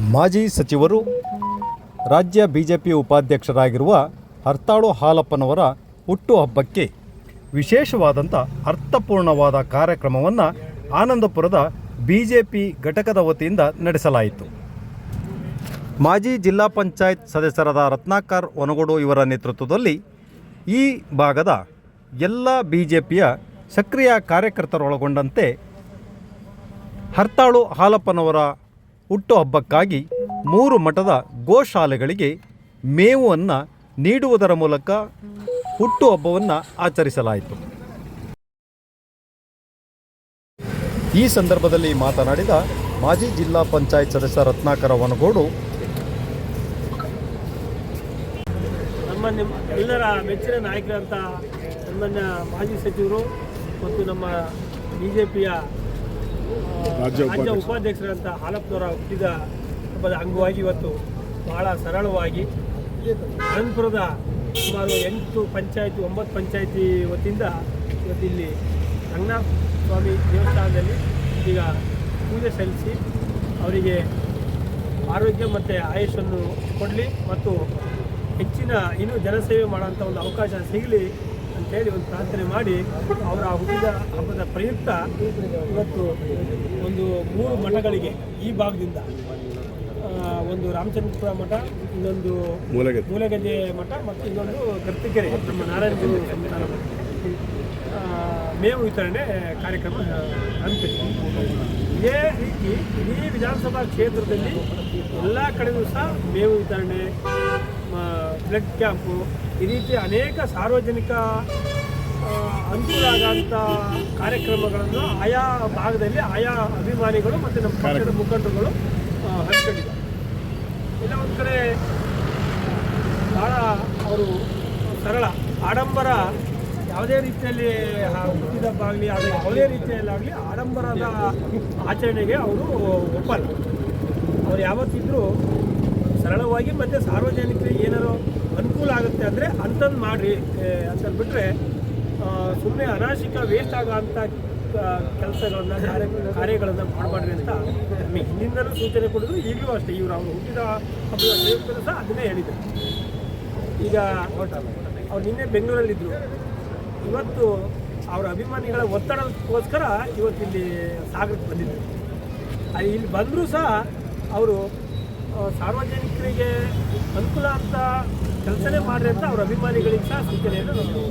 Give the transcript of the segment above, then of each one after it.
ಮಾಜಿ ಸಚಿವರು, ರಾಜ್ಯ ಬಿಜೆಪಿ ಉಪಾಧ್ಯಕ್ಷರಾಗಿರುವ ಹರ್ತಾಳು ಹಾಲಪ್ಪನವರ ಹುಟ್ಟುಹಬ್ಬಕ್ಕೆ ವಿಶೇಷವಾದಂಥ ಅರ್ಥಪೂರ್ಣವಾದ ಕಾರ್ಯಕ್ರಮವನ್ನು ಆನಂದಪುರದ ಬಿಜೆಪಿ ಘಟಕದ ವತಿಯಿಂದ ನಡೆಸಲಾಯಿತು. ಮಾಜಿ ಜಿಲ್ಲಾ ಪಂಚಾಯತ್ ಸದಸ್ಯರಾದ ರತ್ನಾಕರ್ ಒನಗೋಡು ಇವರ ನೇತೃತ್ವದಲ್ಲಿ ಈ ಭಾಗದ ಎಲ್ಲ ಬಿ ಜೆ ಪಿಯ ಸಕ್ರಿಯ ಕಾರ್ಯಕರ್ತರೊಳಗೊಂಡಂತೆ ಹರ್ತಾಳು ಹಾಲಪ್ಪನವರ ಹುಟ್ಟುಹಬ್ಬಕ್ಕಾಗಿ ಮೂರು ಮಠದ ಗೋಶಾಲೆಗಳಿಗೆ ಮೇವನ್ನು ನೀಡುವುದರ ಮೂಲಕ ಹುಟ್ಟುಹಬ್ಬವನ್ನು ಆಚರಿಸಲಾಯಿತು. ಈ ಸಂದರ್ಭದಲ್ಲಿ ಮಾತನಾಡಿದ ಮಾಜಿ ಜಿಲ್ಲಾ ಪಂಚಾಯತ್ ಸದಸ್ಯ ರತ್ನಾಕರ ವನಗೋಡು ನಮ್ಮ ಎಲ್ಲರ ಮೆಚ್ಚಿನ ನಾಯಕರಂತ ನಮ್ಮನ್ನ ಮಾಜಿ ಸಚಿವರು ಮತ್ತು ನಮ್ಮ ಬಿ ಜೆ ರಾಜ್ಯ ಉಪಾಧ್ಯಕ್ಷರಂತ ಹಾಲಪ್ಪನವರ ಹುಟ್ಟಿದ ಹಬ್ಬದ ಅಂಗವಾಗಿ ಇವತ್ತು ಬಹಳ ಸರಳವಾಗಿ ಅನಂತಪುರದ ಸುಮಾರು ಎಂಟು ಪಂಚಾಯತಿ ಒಂಬತ್ತು ಪಂಚಾಯತಿ ವತಿಯಿಂದ ಇವತ್ತು ಇಲ್ಲಿ ರಂಗನಾಥ ಸ್ವಾಮಿ ದೇವಸ್ಥಾನದಲ್ಲಿ ಈಗ ಪೂಜೆ ಸಲ್ಲಿಸಿ ಅವರಿಗೆ ಆರೋಗ್ಯ ಮತ್ತು ಆಯುಷನ್ನು ಕೊಡಲಿ ಮತ್ತು ಹೆಚ್ಚಿನ ಇನ್ನೂ ಜನಸೇವೆ ಮಾಡೋಂಥ ಒಂದು ಅವಕಾಶ ಸಿಗಲಿ ಅಂತೇಳಿ ಒಂದು ಪ್ರಾರ್ಥನೆ ಮಾಡಿ ಅವರ ಹುಟ್ಟಿದ ಹಬ್ಬದ ಪ್ರಯುಕ್ತ ಇವತ್ತು ಒಂದು ಮೂರು ಮಠಗಳಿಗೆ ಈ ಭಾಗದಿಂದ ಒಂದು ರಾಮಚಂದ್ರಪುರ ಮಠ ಇನ್ನೊಂದು ಮೂಲಗದ್ದೆ. ಮಠ ಮತ್ತು ಇನ್ನೊಂದು ಗರ್ತಿಕೆರೆ ನಮ್ಮ ನಾರಾಯಣ ಆ, ಮೇವು ವಿತರಣೆ ಕಾರ್ಯಕ್ರಮ ಹಮ್ಮಿಕೊಂಡಿದೆ ಇದೇ ರೀತಿ ಇಡೀ ವಿಧಾನಸಭಾ ಕ್ಷೇತ್ರದಲ್ಲಿ ಎಲ್ಲ ಕಡೆಯೂ ಸಹ ಮೇವು ವಿತರಣೆ ಬ್ಲಡ್ ಕ್ಯಾಂಪು ಈ ರೀತಿ ಅನೇಕ ಸಾರ್ವಜನಿಕ ಅನುಕೂಲ ಆಗೋಂಥ ಕಾರ್ಯಕ್ರಮಗಳನ್ನು ಆಯಾ ಭಾಗದಲ್ಲಿ ಆಯಾ ಅಭಿಮಾನಿಗಳು ಮತ್ತು ನಮ್ಮ ಪಕ್ಷದ ಮುಖಂಡರುಗಳು ಹಂಚಿಕೊಂಡಿದ್ದಾರೆ. ಹಮ್ಮಿಕೊಂಡಿದ್ದಾರೆ ಇಲ್ಲ ಒಂದು ಕಡೆ ಭಾಳ ಅವರು ಸರಳ ಆಡಂಬರ ಯಾವುದೇ ರೀತಿಯಲ್ಲಿ ಆ ಹುಟ್ಟಿದ ಹಬ್ಬ ಆಗಲಿ ಅದು ಯಾವುದೇ ರೀತಿಯಲ್ಲಾಗಲಿ ಆಡಂಬರದ ಆಚರಣೆಗೆ ಅವರು ಒಪ್ಪಲ್ಲ. ಅವ್ರು ಯಾವತ್ತಿದ್ದರೂ ಸರಳವಾಗಿ ಮತ್ತು ಸಾರ್ವಜನಿಕರಿಗೆ ಏನಾರು ಅನುಕೂಲ ಆಗುತ್ತೆ ಅಂದರೆ ಅಂಥದ್ದು ಮಾಡಿರಿ ಅಂತ ಬಿಟ್ಟರೆ ಸುಮ್ಮನೆ ಅನಾಶಿಕ ವೇಸ್ಟ್ ಆಗೋಂಥ ಕೆಲಸಗಳನ್ನ, ಕಾರ್ಯ, ಕಾರ್ಯಗಳನ್ನು ಮಾಡಬಾರ್ದು ಅಂತ ನಮಗೆ ಹಿಂದಿಂದಲೂ ಸೂಚನೆ ಕೊಡೋದು, ಈಗಲೂ ಅಷ್ಟೇ. ಇವರು ಅವರು ಹುಟ್ಟಿದ ಹಬ್ಬದ ಪ್ರಯುಕ್ತರು ಸಹ ಅದನ್ನೇ ಹೇಳಿದ್ದಾರೆ ಈಗ ಅವ್ರು ನಿನ್ನೆ ಬೆಂಗಳೂರಲ್ಲಿದ್ದರು ಇವತ್ತು ಅವರ ಅಭಿಮಾನಿಗಳ ಒತ್ತಡಕ್ಕೋಸ್ಕರ ಇವತ್ತು ಇಲ್ಲಿ ಸಾಗರಕ್ಕೆ ಬಂದಿದ್ದಾರೆ ಅಲ್ಲಿ ಇಲ್ಲಿ ಬಂದರೂ ಸಹ ಅವರು ಸಾರ್ವಜನಿಕರಿಗೆ ಅನುಕೂಲ ಅಂತ ಕೆಲಸನೇ ಮಾಡ್ರಿ ಅಂತ ಅವರ ಅಭಿಮಾನಿಗಳಿಗೆ ಸಹ ಸೂಚನೆಯನ್ನು ನಾವು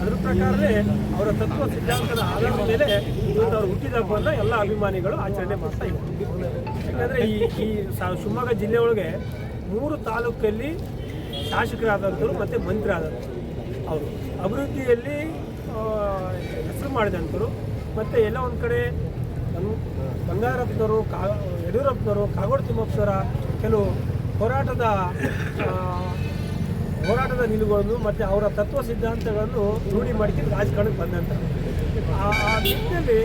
ಅದರ ಪ್ರಕಾರವೇ ಅವರ ತತ್ವ ಸಿದ್ಧಾಂತದ ಆಧಾರದ ಮೇಲೆ ಇವತ್ತು ಅವರು ಹುಟ್ಟಿದ ಹಬ್ಬವನ್ನು ಎಲ್ಲ ಅಭಿಮಾನಿಗಳು ಆಚರಣೆ ಮಾಡ್ತಾ ಇದ್ದಾರೆ. ಯಾಕಂದರೆ ಈ ಈ ಶಿವಮೊಗ್ಗ ಜಿಲ್ಲೆ ಒಳಗೆ ಮೂರು ತಾಲೂಕಲ್ಲಿ ಶಾಸಕರಾದಂಥವ್ರು ಮತ್ತು ಮಂತ್ರಿ ಆದಂಥವ್ರು ಅವರು ಅಭಿವೃದ್ಧಿಯಲ್ಲಿ ಹೆಸರು ಮಾಡಿದಂಥರು ಮತ್ತು ಎಲ್ಲ ಒಂದು ಕಡೆ ಬಂಗ್- ಬಂಗಾರಪ್ಪನವರು ಕಾ, ಯಡಿಯೂರಪ್ಪನವರು, ಕಾಗೋಡು ತಿಮ್ಮಪ್ಪನವರ ಕೆಲವು ಹೋರಾಟದ ಹೋರಾಟದ ನಿಲುಗಳನ್ನು ಮತ್ತು ಅವರ ತತ್ವ ಸಿದ್ಧಾಂತಗಳನ್ನು ರೂಢಿ ಮಾಡಿಕೊಂಡು ರಾಜಕಾರಣಕ್ಕೆ ಬಂದಂಥ ಆ ಆ ನಿಟ್ಟಿನಲ್ಲಿ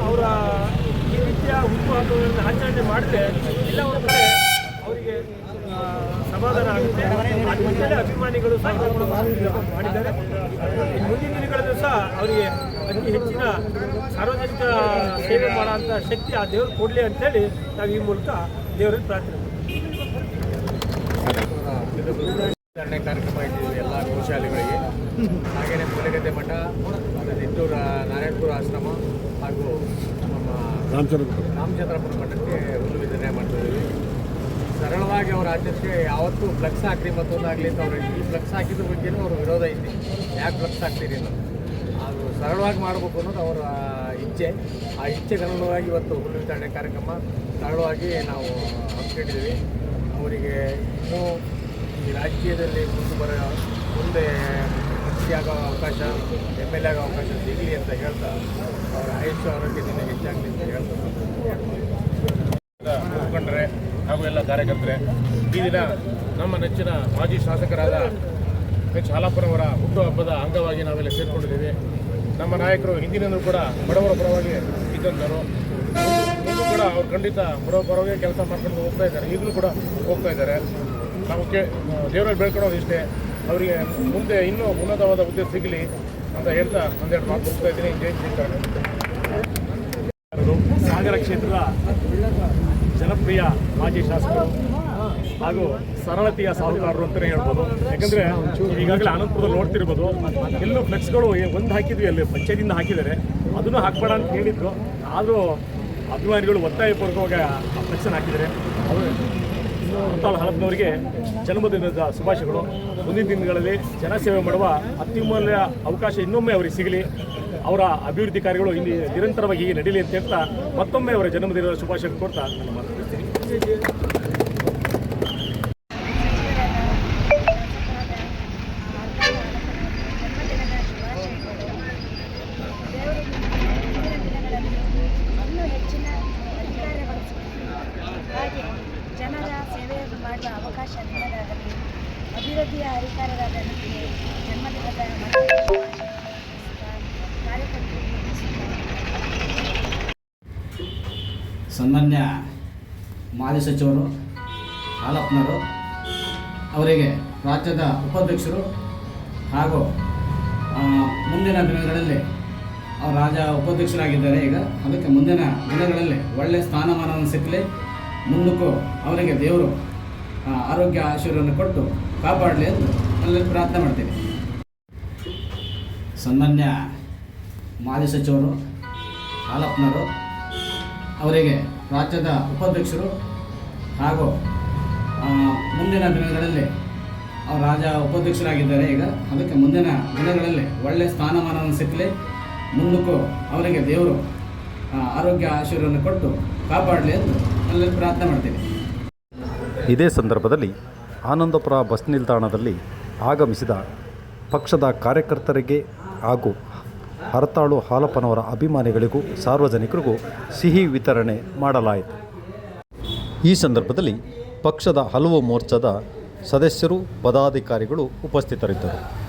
ಅವರ ಈ ರೀತಿಯ ಹುಟ್ಟುಹಬ್ಬಗಳನ್ನು ಆಚರಣೆ ಮಾಡಿದ್ರೆ ಎಲ್ಲ ಒಂದು ಕಡೆ ಅವರಿಗೆ ಆ, ಸಮಾಧಾನ ಆಗುತ್ತೆ ಆ ಅಭಿಮಾನಿಗಳು ಸಹ ಮಾಡಿದ್ದಾರೆ. ಮುಂದಿನ ದಿನಗಳಲ್ಲಿ ಸಹ ಅವರಿಗೆ ಅತಿ ಹೆಚ್ಚಿನ ಸಾರ್ವಜನಿಕ ಸೇವೆ ಮಾಡೋಂಥ ಶಕ್ತಿ ಆ ದೇವರು ಕೊಡಲಿ ಅಂತೇಳಿ ನಾವು ಈ ಮೂಲಕ ದೇವರಲ್ಲಿ ಪ್ರಾರ್ಥನೆ ಕಾರ್ಯಕ್ರಮ ಇಟ್ಟಿದ್ದೀವಿ ಎಲ್ಲ ಗೋಶಾಲೆಗಳಿಗೆ. ಹಾಗೆಯೇ ಮೂಲಗದ್ದೆ ಮಠ ಮತ್ತು ನಿಟ್ಟೂರ ನಾರಾಯಣಪುರ ಆಶ್ರಮ ಹಾಗೂ ನಮ್ಮ ರಾಮಚಂದ್ರ ರಾಮಚಂದ್ರಪುರ ಮಠಕ್ಕೆ ಸರಳವಾಗಿ ಅವರ ರಾಜ್ಯಕ್ಕೆ ಯಾವತ್ತೂ ಫ್ಲಕ್ಸ್ ಹಾಕ್ರಿ ಮತ್ತೊಂದಾಗಲಿ ಅಂತ ಅವ್ರು ಈ ಫ್ಲಕ್ಸ್ ಹಾಕಿದ್ರ ಬಗ್ಗೆನೂ ಅವರು ವಿರೋಧ ಐತಿ. ಯಾಕೆ ಫ್ಲಕ್ಸ್ ಹಾಕ್ತೀರಿ ಅನ್ನೋದು ಅದು ಸರಳವಾಗಿ ಮಾಡಬೇಕು ಅನ್ನೋದು ಅವರ ಇಚ್ಛೆ. ಆ ಇಚ್ಛೆ ಅನುಗುಣವಾಗಿ ಇವತ್ತು ಹುಲ್ಲು ವಿತರಣೆ ಕಾರ್ಯಕ್ರಮ ಸರಳವಾಗಿ ನಾವು ಹಮ್ಮಿಕೊಂಡಿದ್ದೀವಿ ಅವರಿಗೆ ಇನ್ನೂ ಈ ರಾಜಕೀಯದಲ್ಲಿ ಮುಂದೆ ಬರೋ, ಮುಂದೆ ಆಗೋ ಅವಕಾಶ, ಎಂ ಎಲ್ ಎ ಆಗೋ ಅವಕಾಶ ಸಿಗಲಿ ಅಂತ ಹೇಳ್ತಾ ಅವರ ಆಯುಷ್ಯ ಆರೋಗ್ಯದಿಂದ ಹೆಚ್ಚಾಗಲಿ ಅಂತ ಹೇಳ್ತಾ. ಮುಖಂಡರೇ ಎಲ್ಲ ಕಾರ್ಯಕರ್ತರೆ, ಈ ದಿನ ನಮ್ಮ ನೆಚ್ಚಿನ ಮಾಜಿ ಶಾಸಕರಾದ ಎಚ್ ಹಾಲಪ್ಪನವರ ಹುಟ್ಟುಹಬ್ಬದ ಅಂಗವಾಗಿ ನಾವೆಲ್ಲ ಸೇರಿಕೊಂಡಿದ್ದೀವಿ. ನಮ್ಮ ನಾಯಕರು ಹಿಂದಿನಿಂದಲೂ ಕೂಡ ಬಡವರ ಪರವಾಗಿ ಇದ್ದಂಥರು ಕೂಡ ಅವ್ರು ಖಂಡಿತ ಬಡವರ ಪರವಾಗಿ ಕೆಲಸ ಮಾಡ್ಕೊಂಡು ಹೋಗ್ತಾ ಇದ್ದಾರೆ. ಈಗಲೂ ಕೂಡ ಹೋಗ್ತಾ ಇದ್ದಾರೆ. ನಾವು ಕೇ ದೇವರಲ್ಲಿ ಬೇಡ್ಕೊಳ್ಳೋದು ಇಷ್ಟೇ. ಅವರಿಗೆ ಮುಂದೆ ಇನ್ನೂ ಉನ್ನತವಾದ ಹುದ್ದೆ ಸಿಗಲಿ ಅಂತ ಹೇಳ್ತಾ ಒಂದೆರಡು ಮಾತು ಹೋಗ್ತಾ ಇದ್ದೀನಿ. ಜೈ ಶ್ರೀಕರಣ ಸಾಗರ ಕ್ಷೇತ್ರದ ಜನಪ್ರಿಯ ಮಾಜಿ ಶಾಸಕರು ಹಾಗೂ ಸರಳತೆಯ ಸಾಹುಕಾರರು ಅಂತಲೇ ಹೇಳ್ಬೋದು. ಯಾಕಂದರೆ ಈಗಾಗಲೇ ಆನಂದಪುರದಲ್ಲಿ ನೋಡ್ತಿರ್ಬೋದು, ಎಲ್ಲೂ ಫ್ಲೆಕ್ಸ್ಗಳು ಒಂದು ಹಾಕಿದ್ವಿ ಅಲ್ಲಿ ಪಂಚಾಯತಿಂದ ಹಾಕಿದ್ದಾರೆ. ಅದನ್ನು ಹಾಕ್ಬೇಡ ಅಂತ ಹೇಳಿದ್ರು. ಆದರೂ ಅಭಿಮಾನಿಗಳು ಒತ್ತಾಯಪೂರ್ವಕವಾಗಿ ಆ ಫ್ಲೆಕ್ಸನ್ನು ಹಾಕಿದ್ದಾರೆ. ಅವರು ಹಳಪ್ಪನವರಿಗೆ ಜನ್ಮದಿನದ ಶುಭಾಶಯಗಳು. ಮುಂದಿನ ದಿನಗಳಲ್ಲಿ ಜನಸೇವೆ ಮಾಡುವ ಅತ್ಯುಮೂಲ್ಯ ಅವಕಾಶ ಇನ್ನೊಮ್ಮೆ ಅವರಿಗೆ ಸಿಗಲಿ. ಅವರ ಅಭಿವೃದ್ಧಿ ಕಾರ್ಯಗಳು ಇಲ್ಲಿ ನಿರಂತರವಾಗಿ ಹೀಗೆ ನಡೀಲಿ ಅಂತ ಹೇಳ್ತಾ ಮತ್ತೊಮ್ಮೆ ಅವರ ಜನ್ಮದಿನದ ಶುಭಾಶಯ ಕೊಡ್ತಾ ನನ್ನ ಮಾತಾಡ್ತೀನಿ ಜನರ ಸೇವೆ ಮಾಡುವ ಅವಕಾಶ ನೀಡಲಾಗಲಿ ಅಭಿವೃದ್ಧಿಯ ಅಧಿಕಾರರಾದ ನನಗೆ ಜನ್ಮದಿನದ ಸನ್ಮಾನ್ಯ ಮಾಜಿ ಸಚಿವರು ಹಾಲಪ್ಪನವರು ಅವರಿಗೆ ರಾಜ್ಯದ ಉಪಾಧ್ಯಕ್ಷರು ಹಾಗೂ ಮುಂದಿನ ದಿನಗಳಲ್ಲಿ ಅವರು ರಾಜ ಉಪಾಧ್ಯಕ್ಷರಾಗಿದ್ದಾರೆ. ಈಗ ಅದಕ್ಕೆ ಮುಂದಿನ ದಿನಗಳಲ್ಲಿ ಒಳ್ಳೆಯ ಸ್ಥಾನಮಾನವನ್ನು ಸಿಕ್ಕಲಿ, ಮುಂದಕ್ಕೂ ಅವರಿಗೆ ದೇವರು ಆರೋಗ್ಯ ಆಶೀರ್ವನ್ನು ಕೊಟ್ಟು ಕಾಪಾಡಲಿ ಎಂದು ಅಲ್ಲಿ ಪ್ರಾರ್ಥನೆ ಮಾಡ್ತೀನಿ. ಸನ್ಮಾನ್ಯ ಮಾಜಿ ಸಚಿವರು ಹಾಲಪ್ಪನವರು ಅವರಿಗೆ ರಾಜ್ಯದ ಉಪಾಧ್ಯಕ್ಷರು ಹಾಗೂ ಮುಂದಿನ ದಿನಗಳಲ್ಲಿ ಅವರು ರಾಜ ಉಪಾಧ್ಯಕ್ಷರಾಗಿದ್ದಾರೆ. ಈಗ ಅದಕ್ಕೆ ಮುಂದಿನ ದಿನಗಳಲ್ಲಿ ಒಳ್ಳೆಯ ಸ್ಥಾನಮಾನವನ್ನು ಸಿಕ್ಕಲಿ, ಮುಂದಕ್ಕೂ ಅವರಿಗೆ ದೇವರು ಆರೋಗ್ಯ ಆಶೀರ್ವನ್ನು ಕೊಟ್ಟು ಕಾಪಾಡಲಿ ಎಂದು ಅಲ್ಲಿ ಪ್ರಾರ್ಥನೆ ಮಾಡ್ತೀನಿ ಇದೇ ಸಂದರ್ಭದಲ್ಲಿ ಆನಂದಪುರ ಬಸ್ ನಿಲ್ದಾಣದಲ್ಲಿ ಆಗಮಿಸಿದ ಪಕ್ಷದ ಕಾರ್ಯಕರ್ತರಿಗೆ ಹಾಗೂ ಹರತಾಳು ಹಾಲಪ್ಪನವರ ಅಭಿಮಾನಿಗಳಿಗೂ ಸಾರ್ವಜನಿಕರಿಗೂ ಸಿಹಿ ವಿತರಣೆ ಮಾಡಲಾಯಿತು. ಈ ಸಂದರ್ಭದಲ್ಲಿ ಪಕ್ಷದ ಹಲವು ಮೋರ್ಚಾದ ಸದಸ್ಯರು, ಪದಾಧಿಕಾರಿಗಳು ಉಪಸ್ಥಿತರಿದ್ದರು.